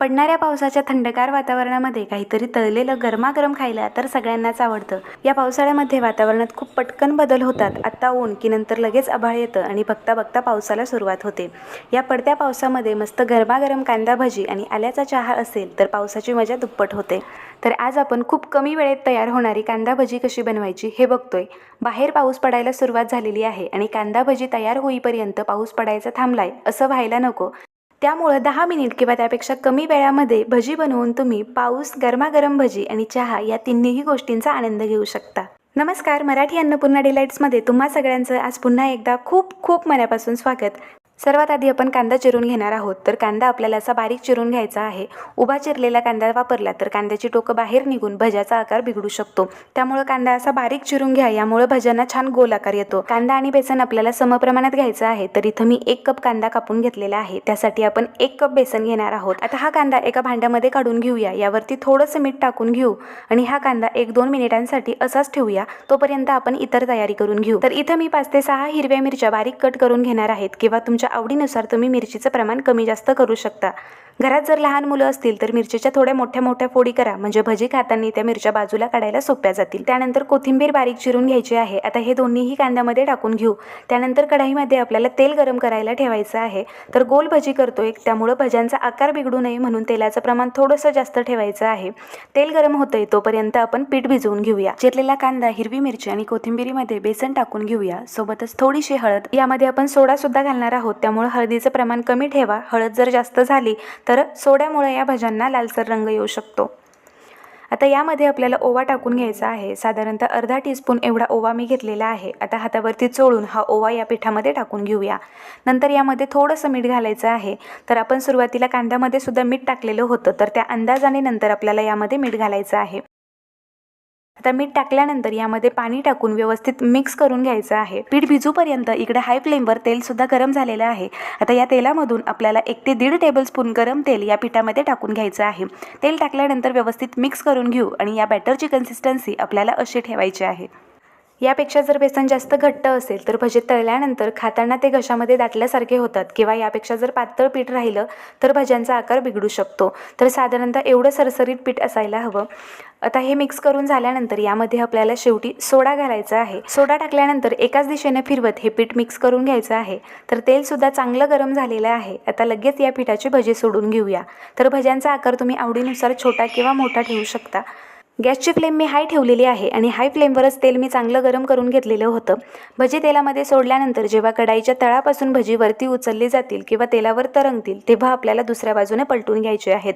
पडणाऱ्या पावसाच्या थंडगार वातावरणामध्ये काहीतरी तळलेलं गरमागरम खायला तर सगळ्यांनाच आवडतं. या पावसाळ्यामध्ये वातावरणात खूप पटकन बदल होतात. आत्ता ऊन की नंतर लगेच आभाळ येतं आणि बघता बघता पावसाला सुरुवात होते. या पडत्या पावसामध्ये मस्त गरमागरम कांदा भजी आणि आल्याचा चहा असेल तर पावसाची मजा दुप्पट होते. तर आज आपण खूप कमी वेळेत तयार होणारी कांदा भजी कशी बनवायची हे बघतोय. बाहेर पाऊस पडायला सुरुवात झालेली आहे आणि कांदा भजी तयार होईपर्यंत पाऊस पडायचा थांबलाय असं व्हायला नको. त्यामुळं दहा मिनिट किंवा त्यापेक्षा कमी वेळामध्ये भजी बनवून तुम्ही पाऊस गरमागरम भजी आणि चहा या तिन्हीही गोष्टींचा आनंद घेऊ शकता. नमस्कार मराठी अन्नपूर्णा डिलाईट्समध्ये तुम्हा सगळ्यांचं आज पुन्हा एकदा खूप खूप मनापासून स्वागत. सर्वात आधी आपण कांदा चिरून घेणार आहोत. तर कांदा आपल्याला असा बारीक चिरून घ्यायचा आहे. उभा चिरलेला कांदा वापरला तर कांद्याची टोकं बाहेर निघून भज्याचा आकार बिघडू शकतो. त्यामुळे कांदा असा बारीक चिरून घ्या. यामुळे भज्यांना छान गोल आकार येतो. कांदा आणि बेसन आपल्याला समप्रमाणात घ्यायचं आहे. तर इथं मी एक कप कांदा कापून घेतलेला आहे. त्यासाठी आपण एक कप बेसन घेणार आहोत. आता हा कांदा एका भांड्यामध्ये काढून घेऊया. यावरती थोडंसं मीठ टाकून घेऊ आणि हा कांदा एक दोन मिनिटांसाठी असाच ठेवूया. तोपर्यंत आपण इतर तयारी करून घेऊ. तर इथं मी पाच ते सहा हिरव्या मिरच्या बारीक कट करून घेणार आहेत. किंवा तुमच्या आवडीनुसार तुम्ही मिरचीचं प्रमाण कमी जास्त करू शकता. घरात जर लहान मुलं असतील तर मिरचीच्या थोड्या मोठ्या मोठ्या फोडी करा. म्हणजे भजी खाताना त्या मिरच्या बाजूला काढायला सोप्या जातील. त्यानंतर कोथिंबीर बारीक चिरून घ्यायची आहे. आता हे दोन्हीही कांद्यामध्ये टाकून घेऊ. त्यानंतर कढाईमध्ये आपल्याला तेल गरम करायला ठेवायचं आहे. तर गोल भजी करतोय. त्यामुळं भज्यांचा आकार बिघडू नये म्हणून तेलाचं प्रमाण थोडंसं जास्त ठेवायचं आहे. तेल गरम होतंय तोपर्यंत आपण पीठ भिजवून घेऊया. चिरलेला कांदा हिरवी मिरची आणि कोथिंबीरीमध्ये बेसन टाकून घेऊया. सोबतच थोडीशी हळद. यामध्ये आपण सोडा सुद्धा घालणार आहोत. त्यामुळं हळदीचं प्रमाण कमी ठेवा. हळद जर जास्त झाली तर सोड्यामुळे या भज्यांना लालसर रंग येऊ शकतो. आता यामध्ये आपल्याला ओवा टाकून घ्यायचा आहे. साधारणतः अर्धा टीस्पून एवढा ओवा मी घेतलेला आहे. आता हातावरती चोळून हा ओवा या पिठामध्ये टाकून घेऊया. नंतर यामध्ये थोडंसं मीठ घालायचं आहे. तर आपण सुरुवातीला कांद्यामध्ये सुद्धा मीठ टाकलेलं होतं. तर त्या अंदाजाने नंतर आपल्याला यामध्ये मीठ घालायचं आहे. आता मीठ टाकल्यानंतर यामध्ये पाणी टाकून व्यवस्थित मिक्स करून घ्यायचं आहे. पीठ भिजूपर्यंत इकडे हाय फ्लेमवर तेलसुद्धा गरम झालेलं आहे. आता या तेलामधून आपल्याला एक ते दीड टेबलस्पून गरम तेल या पिठामध्ये टाकून घ्यायचं आहे. तेल टाकल्यानंतर व्यवस्थित मिक्स करून घेऊ आणि या बॅटरची कन्सिस्टन्सी आपल्याला अशी ठेवायची आहे. यापेक्षा जर बेसन जास्त घट्ट असेल तर भजे तळल्यानंतर खाताना ते घशामध्ये दाटल्यासारखे होतात किंवा यापेक्षा जर पातळ पीठ राहिलं तर भज्यांचा आकार बिघडू शकतो. तर साधारणतः एवढं सरसरीत पीठ असायला हवं. आता हे मिक्स करून झाल्यानंतर यामध्ये आपल्याला शेवटी सोडा घालायचा आहे. सोडा टाकल्यानंतर एकाच दिशेने फिरवत हे पीठ मिक्स करून घ्यायचं आहे. तर तेलसुद्धा चांगलं गरम झालेलं आहे. आता लगेच या पिठाची भजी सोडून घेऊया. तर भज्यांचा आकार तुम्ही आवडीनुसार छोटा किंवा मोठा ठेवू शकता. गॅसची फ्लेम मी हाय ठेवलेली आहे आणि हाय फ्लेमवरच तेल मी चांगलं गरम करून घेतलेलं होतं. भजी तेलामध्ये सोडल्यानंतर जेव्हा कढाईच्या तळापासून भजी वरती उचलली जातील किंवा तेलावर तरंगतील तेव्हा आपल्याला दुसऱ्या बाजूने पलटून घ्यायचे आहेत.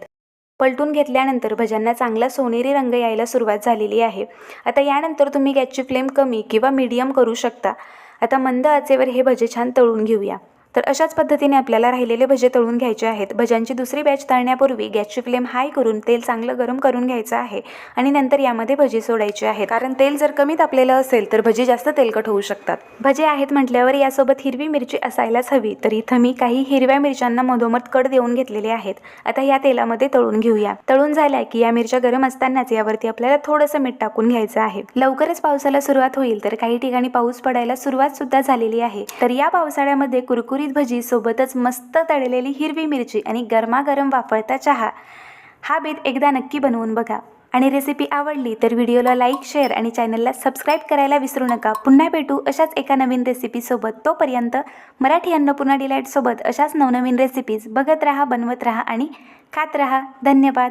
पलटून घेतल्यानंतर भज्यांना चांगला सोनेरी रंग यायला सुरुवात झालेली आहे. आता यानंतर तुम्ही गॅसची फ्लेम कमी किंवा मीडियम करू शकता. आता मंद आचेवर हे भजे छान तळून घेऊया. तर अशाच पद्धतीने आपल्याला राहिलेले भजे तळून घ्यायचे आहेत. भज्यांची दुसरी बॅच तळण्यापूर्वी गॅसची फ्लेम हाय करून तेल चांगलं गरम करून घ्यायचं आहे आणि नंतर यामध्ये भजी सोडायची आहेत. कारण तेल जर कमी तापलेलं असेल तर भजी जास्त तेलकट होऊ शकतात. भजे आहेत म्हटल्यावर यासोबत हिरवी मिरची असायलाच हवी. तर इथं मी काही हिरव्या मिरच्यांना मधोमध कड देऊन घेतलेले आहेत. आता या तेलामध्ये तळून घेऊया. तळून झाल्या की या मिरच्या गरम असतानाच यावरती आपल्याला थोडंसं मीठ टाकून घ्यायचं आहे. लवकरच पावसाला सुरुवात होईल. तर काही ठिकाणी पाऊस पडायला सुरुवात सुद्धा झालेली आहे. तर या पावसाळ्यामध्ये कुरकुरी कुरकुरीत भजी सोबतच मस्त तळलेली हिरवी मिरची आणि गरमागरम वाफळता चहा. हा बेत एकदा नक्की बनवून बघा. आणि रेसिपी आवडली तर व्हिडिओला लाईक शेअर आणि चॅनलला सबस्क्राईब करायला विसरू नका. पुन्हा भेटू अशाच एका नवीन रेसिपीसोबत तोपर्यंत मराठी अन्नपूर्णा डिलाईटसोबत अशाच नवनवीन रेसिपीज बघत राहा बनवत राहा आणि खात राहा. धन्यवाद.